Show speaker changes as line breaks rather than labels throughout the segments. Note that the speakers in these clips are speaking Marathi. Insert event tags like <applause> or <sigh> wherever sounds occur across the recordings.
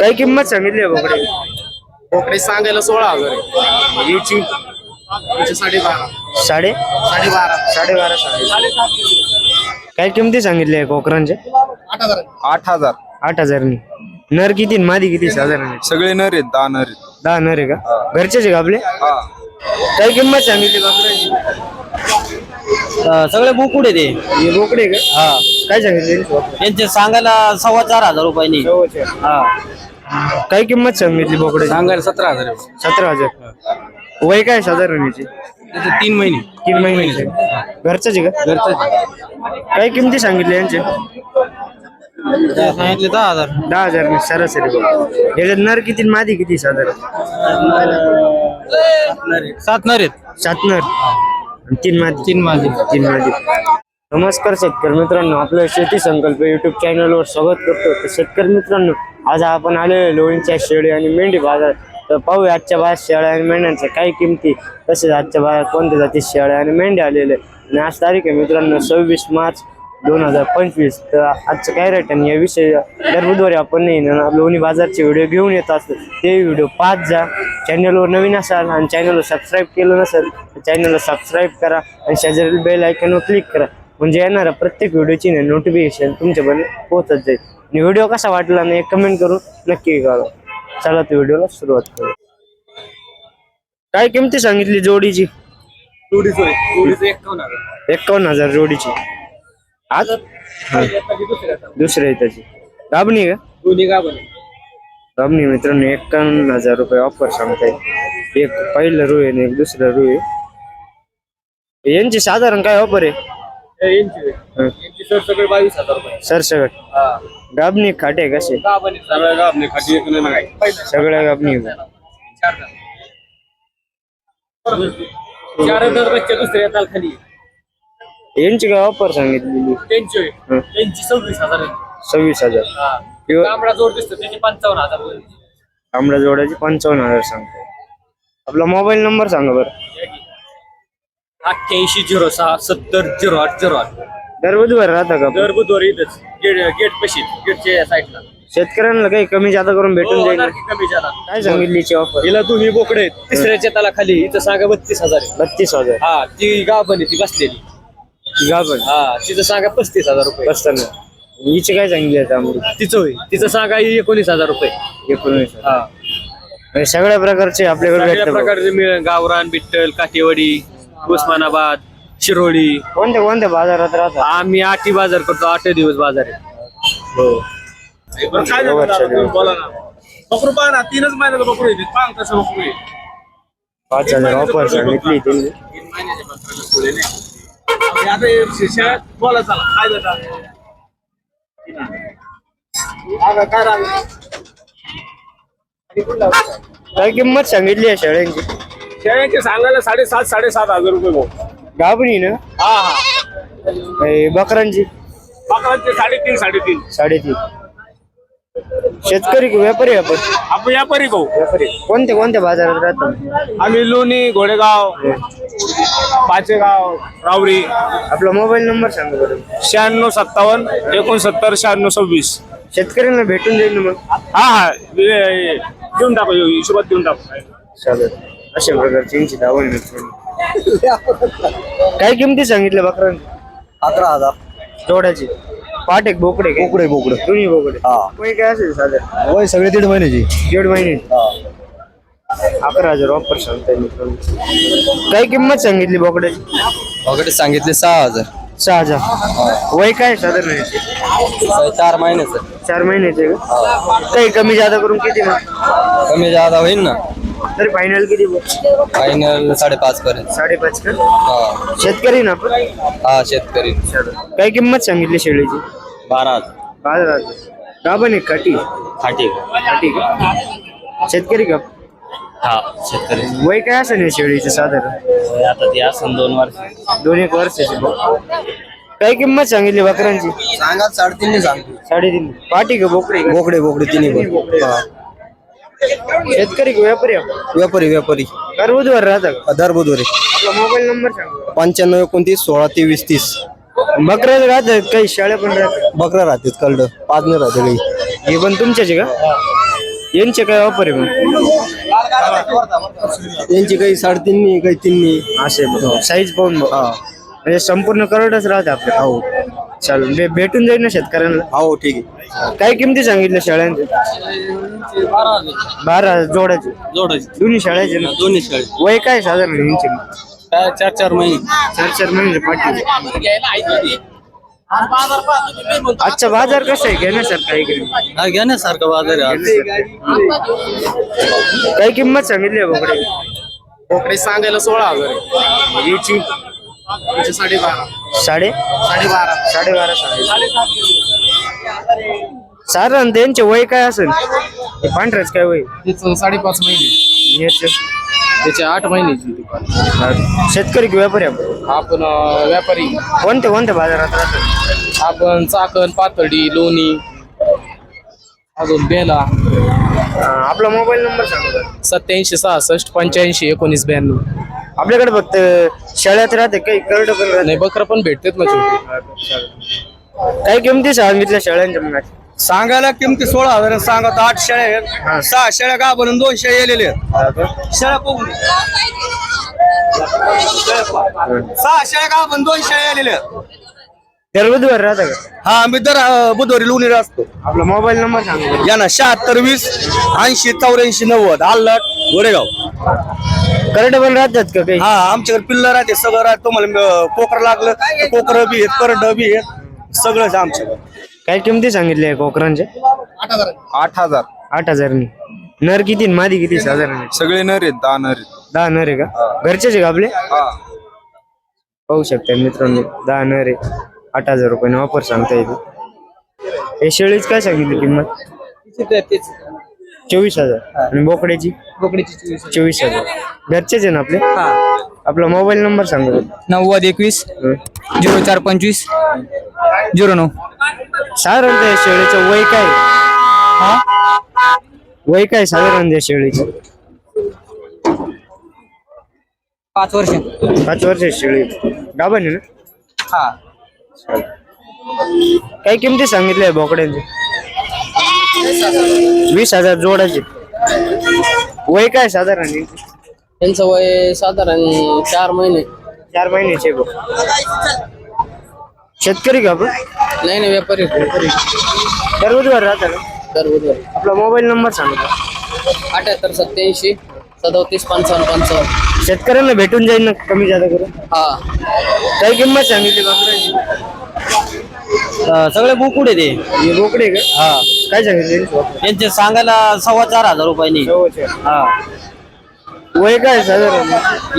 काय किंमत सांगितली आहे बोकडे?
बोकडे सांगायला सोळा हजार आहे.
याची?
याचे साडेबारा
साडे?
साडेबारा.
साडेबारा सांगितले काय किमती सांगितली आहे कोकरांचे?
आठ हजार.
आठ हजार.
आठ हजारनी. नर किती आणि मादी किती साधारण
सगळे नर आहेत दहा नर आहेत.
दहा नर आहे का? घरचेच आहे का आपले?
हा.
काय किंमत सांगितली
सगळे बोकुड आहे ते
हे? बोकडे का?
हा.
काय सांगितले
त्यांचे सांगायला सव्वा चार हजार रुपयांनी. हा.
काय किंमत सांगितली बोकडे
सांगायला सतरा हजार.
सतरा हजार. वय काय साधारण याची
तीन महिने.
तीन महिन्याचे घरचंच आहे का?
घरचं
काय किमती सांगितली यांचे?
सांगितले दहा हजार.
दहा हजार सरासरी बघ. याच्यात नर किती आणि मादी किती साधारण?
सात नर आहेत.
सात नर. आणि तीन मादी
तीन माझे
तीन मादी नमस्कार शेतकरी मित्रांनो आपलं शेती संकल्प युट्यूब चॅनलवर स्वागत करतो. तर शेतकरी मित्रांनो आज आपण आलेलो लोणच्या शेळी आणि मेंढी बाजार. तर पाहूया आजच्या बाजार शेळ्या आणि मेंढ्यांच्या काय किमती तसेच आजच्या बाजार कोणत्या जाती शेळ्या आणि मेंढ्या आलेले आणि आज तारीख आहे मित्रांनो सव्वीस मार्च दोन हजार पंचवीस. तर आजचं काय रेट आणि या विषयी दर बुधवारी आपण नाही लोणी बाजारचे व्हिडिओ घेऊन येत असतो. ते व्हिडिओ पाच जा. चॅनलवर नवीन असाल आणि चॅनलला सबस्क्राईब केलं नसेल तर चॅनलला सबस्क्राईब करा आणि शेजारील बेल आयकॉनवर क्लिक करा. म्हणजे येणारा प्रत्येक व्हिडिओची नोटिफिकेशन तुमच्यापर्यंत पोहोचत जाईल. आणि व्हिडिओ कसा वाटला ना एक कमेंट करून नक्की करा चला तर व्हिडिओला सुरुवात करू. काय किमती सांगितली जोडीची? एकावन्न हजार. जोडीची. आज? दुसऱ्या त्याची दाबणी का?
दोन्ही का
दाबणी मित्रांनो एकावन्न हजार रुपये ऑफर सांगताय एक पहिलं रू आहे आणि एक दुसरं रू आहे यांची साधारण काय ऑफर आहे? हं.
सगळे बावीस हजार रुपये.
सरसकट गाबणी खाटे कसे
सगळं खाटी एक नाही
सगळ्या गाबणी
चार हजार बच्चे
यांची काय ऑफर सांगितलेली?
त्यांचे
हं.
त्यांची सव्वीस हजार आहे.
सव्वीस हजार. किंवा
तांबडा जोड दिसतो त्याची पंचावन्न हजार.
तांबड्या जोड्याची पंचावन्न हजार सांगताय आपला मोबाईल नंबर सांगा बरं.
अठ्ठ्याऐंशी झिरो सहा सत्तर झिरो आठ झिरो आठ.
दर बुधवार राहता का
दर बुधवारी इथंच गेट गेट पशी गेटच्या साईडला.
शेतकऱ्यांना काही कमी जादा करून भेटून जाईल? ना?
कमी जादा?
काय सांगितलीची ऑफर
हिला तुम्ही बोकडे आहेत. तिसऱ्याच्या त्याला खाली इथं सांगा बत्तीस हजार आहे.
बत्तीस हजार.
हा ती गाभण आहे ती बसलेली.
गाभण?
हा तिचं सांगा पस्तीस हजार रुपये.
असताना हिचे काय सांगितले आता आम्ही
तिचं होय तिचं सांगा एकोणीस हजार रुपये.
एकोणवीस हजार.
हा.
म्हणजे सगळ्या प्रकारचे आपल्याकडे
सगळ्या
भेटतात
प्रकारचे मिळेल. गावरान बिट्टल काठेवाडी उस्मानाबाद शिरोळी.
कोणत्या कोणत्या बाजारात राहतात?
आम्ही आठी बाजार करतो. आठ दिवस बाजार आहे. हो.
बोला ना. बकरू पहा ना तीनच महिन्याला बकरू येते पाहा ना कसं बकरू आहे.
पाच हजार ऑफर सांगितली त्यांनी
तीन महिन्याच्या बकऱ्याला पुढे नाही. आता हे शिष्यात बोला चला. काय देता आता काय
किंमत सांगितली आहे शेळ्यांची?
शेळ्यांचे सांगायला साडेसात साडेसात हजार रुपये भाऊ.
गाभणी ना?
हा हा.
हे बकरांची?
बकरांचे साडेतीन साडेतीन.
साडेतीन. शेतकरी की व्यापारी आपण?
आपण व्यापारी भाऊ.
व्यापारी. कोणत्या कोणत्या बाजारात राहतात
आम्ही लोणी घोडेगाव पाचेगाव रावरी.
आपला मोबाईल नंबर सांगा बरं.
शहाण्णव सत्तावन्न एकोणसत्तर शहाण्णव सव्वीस.
शेतकऱ्यांना भेटून जाईल ना मग?
हा हा. देऊन टाकू हिशोबात देऊन टाकू.
चालेल. अशा प्रकारची यांची दावण <laughs> काय किमती सांगितल्या बकरांची
अकरा हजार.
जोडाची पाट एक बोकडे काय?
बोकडे बोकडे.
दोन्ही बोकडे.
हा.
वय काय असेल साधारण?
वय सगळे दीड महिन्याची.
दीड महिने. अकरा हजार ऑफर सांगताय मित्रांनो. काय किंमत सांगितली बोकड्याची?
वगैरे सांगितले सहा हजार.
सहा हजार. वय काय साधारण? याचे?
चार महिन्याचं.
चार महिन्याचे का? काही कमी जादा करून किती मग?
कमी जादा होईल ना.
तरी फायनल किती बघ
फायनल साडेपाच पर्यंत.
साडेपाच का?
हा.
शेतकरी ना आपण?
हा शेतकरी.
काय किंमत सांगितली शेळीची?
बारा हजार.
का पण एक काठी
खाटी.
काठी का? शेतकरी का?
हा शेतकरी.
वय काय असेल या शेळीचं साधारण?
आता ती असं दोन वर्ष.
दोन एक वर्षाची बघ. काय किंमत सांगितली बकरांची
सांगा साडेतीन सांगतो.
साडेतीन. पाठी का बोकडी? का?
बोकडे बोकडे तिन्ही
बोकडे. शेतकरी का व्यापारी?
व्यापारी व्यापारी.
कर बुधवार राहता का?
दर बुधवारी.
आपला मोबाईल नंबर सांगा.
पंच्याण्णव एकोणतीस सोळा तेवीस तीस.
बकऱ्या राहतात काही शाळा पण राहतात?
बकरा राहतात कळलं. पाच नाही राहते काही
हे पण तुमच्याचे का? यांचे काय ऑफर आहे मग?
यांची काही साडेतीननी काही तीननी
असे साईज पाहून बघ. म्हणजे संपूर्ण करोडच राहते आपल्या हो. चालेल. भे- भेटून जाईल ना शेतकऱ्यांना?
हो ठीक आहे.
काय किमती सांगितल्या शेळ्यांचे बारा जोडाचे
जोडायची.
दोन्ही शेळ्याचे ना?
दोन्ही शाळेत
वय काय साधारण यांचे?
चार चार महिने.
चार चार महिने पाठी आजचा बाजार कसा आहे घेण्यासारखा इकडे
हा घेण्यासारखं बाजार आहे.
काय किंमत सांगितली आहे बोकडे
बोकडे सांगायला सोळा हजार आहे.
याची
याचे साडेबारा
साडे?
साडेबारा
साडेबारा साडे साधारण त्यांचे वय काय असेल? हे पांढऱ्याच काय वय?
साडेपाच महिने.
याचे
त्याचे आठ महिन्याची दुकान
शेतकरी की व्यापारी आपण?
आपण अं, व्यापारी.
कोणत्या कोणत्या बाजारात राहतात?
आपण चाकण पातळी लोणी अजून बेला.
अं, आपला मोबाईल नंबर सांगा.
सत्याऐंशी सहासष्ट पंच्याऐंशी एकोणीस ब्याण्णव.
आपल्याकडे फक्त शेळ्यात राहते काही करड पण राहते.
नाही बकरं पण भेटतात ना शेवटी
काय किमती सांगितल्या शेळ्यांच्या मग
सांगायला किमती सोळा हजार सांगत आठ शेळ्या आहेत. सहा शेळ्या का बनून दोन शेळ्या गेलेले आहेत. शेळ्या बघून. सहा शेळ्या का बनून दोन शेळ्या गेलेले आहेत.
दर बुधवार राहता का?
हा मी दर अं, बुधवारी लोणी असतो
आपला मोबाईल नंबर सांगा.
या ना शहात्तर वीस ऐंशी चौऱ्याऐंशी नव्वद आल्लट गोरेगाव
करड पण राहतात का काही?
हा आमच्याकडे पिल्लर राहते सगळं राहते. तुम्हाला अं, कोकर लागलं तर कोकर बी आहेत करड बी आहेत. सगळंच आमच्याकडे.
काय किमती सांगितल्या आहे कोकरांच्या?
आठ हजार.
आठ हजारनी. नर किती आणि मादी किती साधारण
सगळे नर आहेत दहा नर आहेत.
दहा नर आहे का? घरचेच आहे का आपले? पाहू शकता मित्रांनो दहा नर आहे. आठ हजार रुपयाने वापर सांगता येते हे शेळीच काय सांगितली किंमत? चोवीस हजार. आणि बोकड्याची? चोवीस हजार. घरचेच आहे ना आपले? आपला मोबाईल नंबर सांगा.
नव्वद एकवीस
हं.
झिरो चार पंचवीस झिरो नऊ.
साधारण त्या शेळीचं वय काय? वय काय साधारण शेळीचं?
पाच वर्ष.
पाच वर्ष शेळी. गाभण आहे ना?
हा.
काय किमती सांगितल्या बोकड्यांचे? वीस हजार जोडाचे. वय काय साधारण यांचे?
त्यांचं वय साधारण चार महिने.
चार महिन्याचे बघ. शेतकरी का आपण?
नाही नाही व्यापारी
दर बुधवार राहता
दर बुधवारी.
आपला मोबाईल नंबर सांगा.
अठ्याहत्तर सत्याऐंशी सदोतीस पंचावन्न पंचावन्न.
शेतकऱ्यांना भेटून जाईल ना कमी जादा करून?
हा.
काय किंमत सांगितली बोकड्यांची
सगळे बुकुड आहे ते.
हे बोकडे का?
हा.
काय सांगितले?
यांचे सांगायला सव्वा चार हजार रुपयांनी. हा.
वय काय साधारण?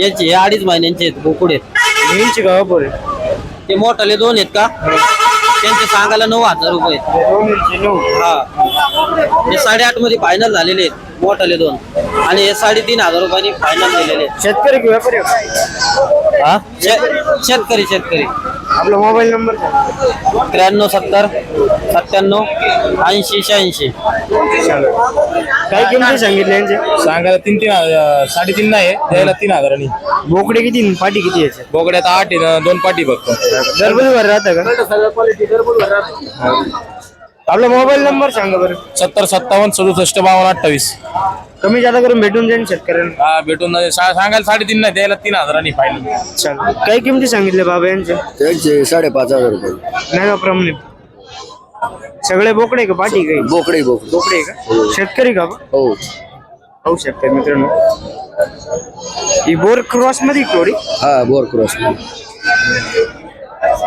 यांचे हे अडीच महिन्यांचे आहेत बुकुड. आहेत
पोरे.
ते मोठाले दोन आहेत का? त्यांचे सांगायला नऊ हजार रुपये. हा. ते साडेआठमध्ये फायनल झालेले आहेत मोठाले दोन. आणि हे साडेतीन हजार रुपयांनी फायनल दिलेले आहेत.
शेतकरी व्यापारी?
हा? शे- शेतकरी शेतकरी.
आपला मोबाईल नंबर
त्र्याण्णव सत्तर. सत्त्याण्णव ऐंशी शहाऐंशी.
काय किमती सांगितले यांचे?
सांगायला तीन तीन हजार- साडेतीन नाही द्यायला तीन हजारांनी
बोकडे किती आणि पाटी किती याचे?
बोकड्यात आठ आहे ना, दोन पाठी फक्त.
दर बुधवार राहता का? आपला मोबाईल नंबर सांगा बरं.
सत्तर सत्तावन्न सदुसष्ट बावन्न अठ्ठावीस.
कमी जादा करून भेटून जाईल शेतकऱ्यांना.
हा भेटून जाईल. सा- सांगायला साडेतीन नाही द्यायला तीन हजारांनी फायनल
चालेल. काय किमती सांगितले बाबा यांचे?
त्यांचे साडेपाच हजार रुपये.
नागाप्रमाणे सगळे बोकडे का पाटी काही
बोकडे बोकडे.
बोकडे का? शेतकरी का बा?
हो.
पाहू शकता मित्रांनो. ही बोर क्रॉसमध्ये थोडी?
हा बोर क्रॉस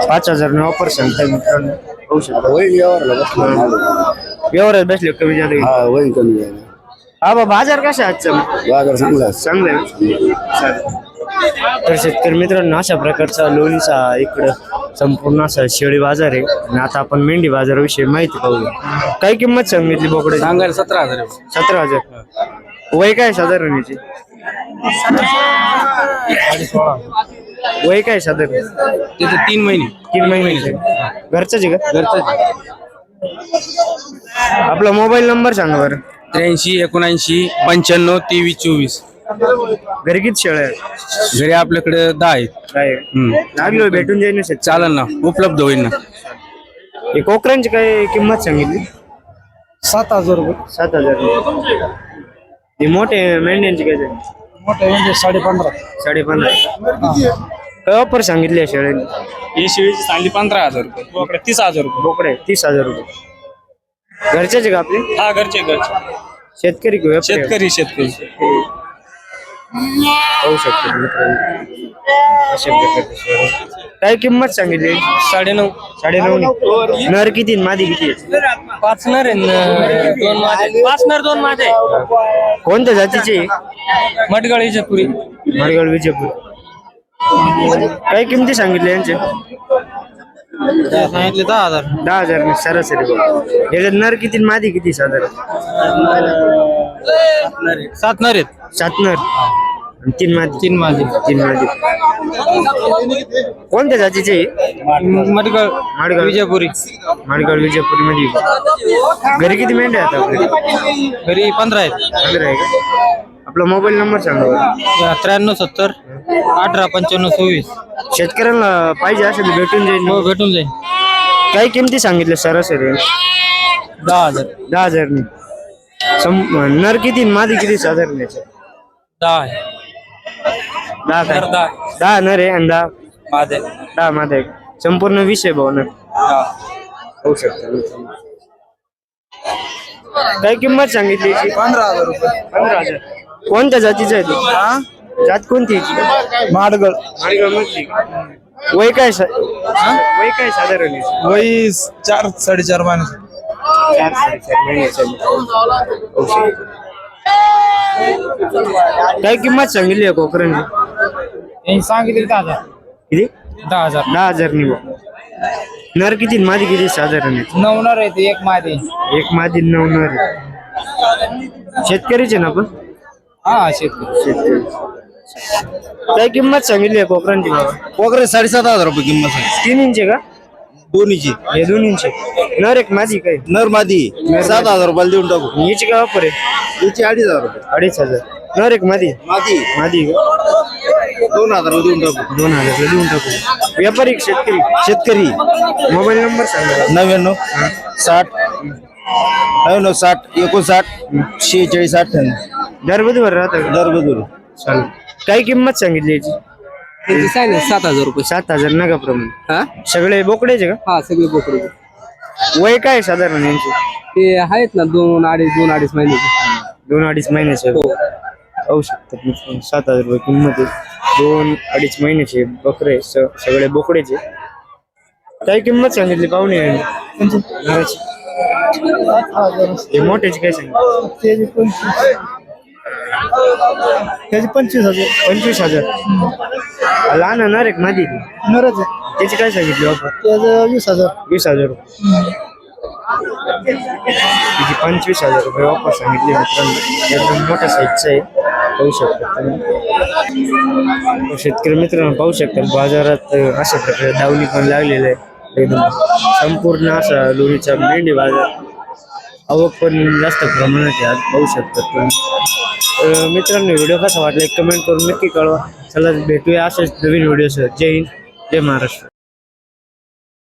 पाच हजार ऑफर सांगताय मित्रांनो. पाहू शकता.
होईल यावर
व्यवहारात बसले कमी होईल.
हा होईल कमी जाईल
हा बा बाजार कसा आहे आजचा? मग?
बाजार चांगला
चांगलं आहे चालेल. तर शेतकरी मित्रांनो अशा प्रकारचा लोणीचा इकडं संपूर्ण असा शेळी बाजार आहे. आणि आता आपण मेंढी बाजाराविषयी माहिती पाहूया. काय किंमत सांगितली बोकडे?
सांगायला सतरा हजार
सतरा हजार. वय काय साधारण याची? वय काय साधारण?
त्याचे तीन महिने.
तीन महिन्याचे घरचंच आहे का?
घरचं
आपला मोबाईल नंबर सांगा बरं.
त्र्याऐंशी एकोणऐंशी पंच्याण्णव तेवीस चोवीस.
घरी किती शेळ्या आहेत?
घरी आपल्याकडे दहा आहेत.
काय लागलो भेटून जाईल ना शेत
चालेल ना उपलब्ध होईल ना.
हे कोकरांची काय किंमत सांगितली?
सात हजार रुपये.
सात हजार हे मोठे मेंढ्यांचे काय झाले?
मोठे म्हणजे साडे पंधरा.
साडे पंधरा. काय ऑफर सांगितली आहे शेळ्यांनी?
ही शेळीची सांगली पंधरा हजार रुपये बोकडे तीस हजार रुपये.
बोकडे तीस हजार रुपये. घरच्याचे का आपले?
हा घरचे घरचे.
शेतकरी?
शेतकरी शेतकरी.
पाहू शकतो मित्रांनो. अशा प्रकारचे शेळ्या. काय किंमत सांगितली?
साडेनऊ.
साडे नऊ नर किती आणि मादी किती आहे?
पाच नर आहे न- दोन माझे पाच नर दोन माझे
कोणत्या जातीचे?
मटगाळीच्या पुरी
मडगाव विजयपूर. काय किमती सांगितले यांचे?
सांगितले दहा हजार.
दहा हजार ने. सरासरी बघ. याच्यात नर किती आणि मादी किती साधारण?
सात नर आहेत.
सात नर आणि तीन मादी
तीन माझे
तीन मादी कोणत्या जातीचे
मटगाळ
माडगाव
विजयपुरी.
माडगाव विजयपूरमध्ये घरी किती मेंढ्या आहेत आपले
घरी पंधरा आहेत.
पंधरा आहे का? आपला मोबाईल नंबर सांगा बरं.
त्र्याण्णव सत्तर अठरा पंच्याण्णव सव्वीस.
शेतकऱ्यांना पाहिजे असेल भेटून जाईल.
हो भेटून जाईल.
काय किमती सांगितल्या सरासरी?
दहा हजार.
दहा हजार सम नर किती आणि मादी किती साधारण याचे
दहा आहे.
दहा काय?
दहा.
दहा नर आहे आणि दहा
माझे
दहा मादा आहे संपूर्ण विषय भाऊ नर.
हा.
होऊ शकतो. काय किंमत सांगितली? याची?
पंधरा हजार रुपये.
पंधरा हजार. कोणत्या जातीचं आहे तू जात कोणती याची
माडगळ.
मधली का? वय काय सा- वय काय साधारण?
वय चार साडेचार माणूस
आहे. काय किंमत सांगितली आहे कोकरांची
सांगितले दहा हजार.
किती?
दहा हजार.
दहा हजार नि नर किती आणि मादी किती साधारण आहे
नऊ नर आहेत एक माझे
एक मादी आणि नऊ नर आहे. शेतकरीचे ना आपण?
हा शेतकरी.
शेतकरी. काय किंमत सांगितली आहे कोकरांची बाबा?
वगैरे साडेसात हजार रुपये किंमत आहे
तीन इंचे का?
दोन्हीची.
हे दोन इंचे नर एक मादी काय?
नर मादी. सात हजार रुपयाला देऊन टाकू.
याची काय वापर आहे?
याची अडीच हजार रुपये.
अडीच हजार. नर एक मादी.
मादी.
मादी का?
दोन हजार देऊन टाकू.
दोन हजार देऊन टाकू. व्यापारी का शेतकरी.
शेतकरी.
मोबाईल नंबर सांगा.
नव्याण्णव साठ नव्याण्णव साठ एकोणसाठ शेहेचाळीस अठ्ठ्याण्णव.
दर बुधवार राहतं का?
दर बदल
चालेल. काय किंमत सांगितली याची?
सात हजार रुपये.
सात हजार नगाप्रमाणे
हा?
सगळे बोकडेचे का?
हा सगळे बोकडे.
वय काय साधारण यांचे?
ते आहेत ना दोन अडीच दोन अडीच महिन्याचे
दोन अडीच महिन्याचे होऊ शकतात मित्रांनो. सात हजार रुपये किंमत आहे. दोन अडीच महिन्याचे बकरे स- सगळे बोकडेचे काय किंमत सांगितली पाहुणे? यांनी? हे मोठ्याची काय सांगितली?
त्याची पंचवीस हजार
पंचवीस हजार. लहान आहे ना रे मादी
नरच
त्याची काय सांगितली ऑफर
त्याचं वीस हजार.
वीस हजार रुपये. पंचवीस हजार रुपये ऑफर सांगितली मित्रांनो. एकदम मोठ्या साईजचं आहे. पाहू शकता तुम्ही. शेतकरी मित्रांनो पाहू शकता. बाजारात अशा प्रकारे दावणी पण लागलेलं आहे. एकदम संपूर्ण असा लोणीचा मेंढी बाजार. आवक पण जास्त प्रमाणात आहे. आज पाहू शकतात तुम्ही. अं, मित्रांनो व्हिडिओ कसा वाटला? एक कमेंट करून नक्की कळवा. चला भेटूया असेच नवीन व्हिडिओ जय हिंद जय महाराष्ट्र.